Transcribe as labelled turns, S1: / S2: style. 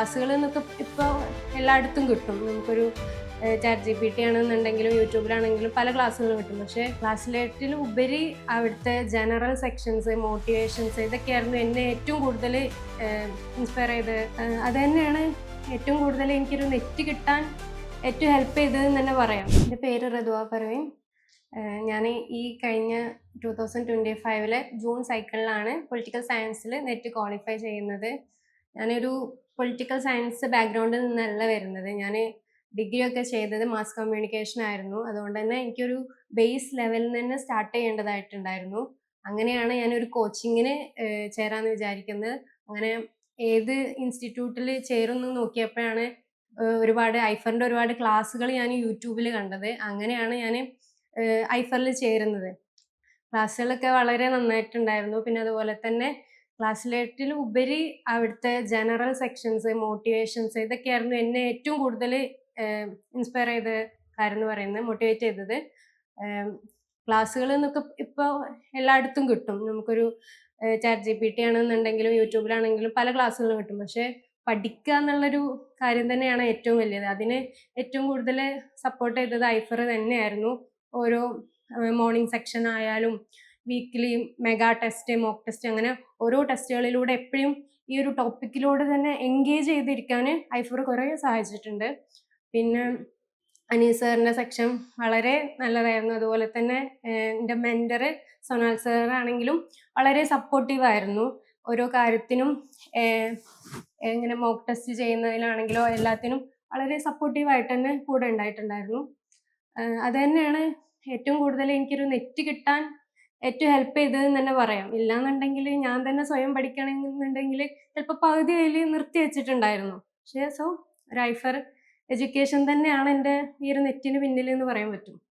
S1: ക്ലാസ്സുകൾ എന്നൊക്കെ ഇപ്പോൾ എല്ലായിടത്തും കിട്ടും. നമുക്കൊരു ചാറ്റ് ജി പി ടി ആണെന്നുണ്ടെങ്കിലും യൂട്യൂബിലാണെങ്കിലും പല ക്ലാസ്സുകളും കിട്ടും. പക്ഷേ ക്ലാസ്സിലേറ്റിൽ ഉപരി അവിടുത്തെ ജനറൽ സെക്ഷൻസ് മോട്ടിവേഷൻസ് ഇതൊക്കെയായിരുന്നു എന്നെ ഏറ്റവും കൂടുതൽ ഇൻസ്പയർ ചെയ്ത്. അത് തന്നെയാണ് ഏറ്റവും കൂടുതൽ എനിക്കൊരു നെറ്റ് കിട്ടാൻ ഏറ്റവും ഹെൽപ്പ് ചെയ്തതെന്ന് തന്നെ പറയാം. എന്റെ പേര് റദുവ പർവീൻ ഞാൻ ഈ കഴിഞ്ഞ ടു തൗസൻഡ് ട്വന്റി ഫൈവിലെ ജൂൺ സൈക്കിളിലാണ് പൊളിറ്റിക്കൽ സയൻസിൽ നെറ്റ് ക്വാളിഫൈ ചെയ്യുന്നത്. ഞാനൊരു പൊളിറ്റിക്കൽ സയൻസ് ബാക്ക്ഗ്രൗണ്ടിൽ നിന്നല്ല വരുന്നത്. ഞാൻ ഡിഗ്രി ഒക്കെ ചെയ്തത് മാസ് കമ്മ്യൂണിക്കേഷൻ ആയിരുന്നു. അതുകൊണ്ട് തന്നെ എനിക്കൊരു ബേസ് ലെവലിൽ നിന്ന് സ്റ്റാർട്ട് ചെയ്യേണ്ടതായിട്ടുണ്ടായിരുന്നു. അങ്ങനെയാണ് ഞാനൊരു കോച്ചിങ്ങിന് ചേരാന്ന് വിചാരിക്കുന്നത്. അങ്ങനെ ഏത് ഇൻസ്റ്റിറ്റ്യൂട്ടിൽ ചേരുന്നു നോക്കിയപ്പോഴാണ് ഒരുപാട് ഐഫറിന്റെ ഒരുപാട് ക്ലാസ്സുകൾ ഞാൻ യൂട്യൂബിൽ കണ്ടത്. അങ്ങനെയാണ് ഞാൻ ഐഫറിൽ ചേരുന്നത്. ക്ലാസ്സുകളൊക്കെ വളരെ നന്നായിട്ടുണ്ടായിരുന്നു. പിന്നെ അതുപോലെ തന്നെ ക്ലാസ്സിലേറ്റിൽ ഉപരി അവിടുത്തെ ജനറൽ സെക്ഷൻസ് മോട്ടിവേഷൻസ് ഇതൊക്കെയായിരുന്നു എന്നെ ഏറ്റവും കൂടുതൽ ഇൻസ്പയർ ചെയ്ത കാര്യം എന്ന് പറയുന്നത് മോട്ടിവേറ്റ് ചെയ്തത്. ക്ലാസ്സുകൾ എന്നൊക്കെ ഇപ്പോൾ എല്ലായിടത്തും കിട്ടും. നമുക്കൊരു ചാറ്റ് ജി പി ടി ആണെന്നുണ്ടെങ്കിലും യൂട്യൂബിലാണെങ്കിലും പല ക്ലാസ്സുകളും കിട്ടും. പക്ഷേ പഠിക്കുക എന്നുള്ളൊരു കാര്യം തന്നെയാണ് ഏറ്റവും വലിയത്. അതിന് ഏറ്റവും കൂടുതൽ സപ്പോർട്ട് ചെയ്തത് ഐഫർ തന്നെയായിരുന്നു. ഓരോ മോർണിംഗ് സെക്ഷൻ ആയാലും weekly mega test mock test അങ്ങനെ ഓരോ ടെസ്റ്റുകളിലൂടെ എപ്പോഴും ഈ ഒരു ടോപ്പിക്കിലൂടെ തന്നെ എൻഗേജ് ചെയ്തിരിക്കാൻ ഐഫർ കുറേ സഹായിച്ചിട്ടുണ്ട്. പിന്നെ അനീസ് സാറിന്റെ സെക്ഷൻ വളരെ നല്ലതായിരുന്നു. അതുപോലെ തന്നെ എന്റെ മെന്റർ സൊനാൽ സാറാണെങ്കിലും വളരെ സപ്പോർട്ടീവ് ആയിരുന്നു. ഓരോ കാര്യത്തിനും എങ്ങനെ മോക്ക് ടെസ്റ്റ് ചെയ്യുന്നതിലാണെങ്കിലോ എല്ലാത്തിനും വളരെ സപ്പോർട്ടീവായിട്ട് തന്നെ കൂടെ ഉണ്ടായിട്ടുണ്ടായിരുന്നു. അത് തന്നെയാണ് ഏറ്റവും കൂടുതൽ എനിക്കൊരു നെറ്റ് കിട്ടാൻ ഏറ്റവും ഹെൽപ്പ് ചെയ്തതെന്ന് തന്നെ പറയാം. ഇല്ലാന്നുണ്ടെങ്കിൽ ഞാൻ തന്നെ സ്വയം പഠിക്കണമെന്നുണ്ടെങ്കിൽ ചിലപ്പോൾ പകുതി കയ്യിൽ നിർത്തി വെച്ചിട്ടുണ്ടായിരുന്നു. പക്ഷേ സോ ഒരു ഐഫർ എഡ്യൂക്കേഷൻ തന്നെയാണ് എന്റെ ഈ ഒരു നെറ്റിന് പിന്നിൽ എന്ന് പറയാൻ പറ്റും.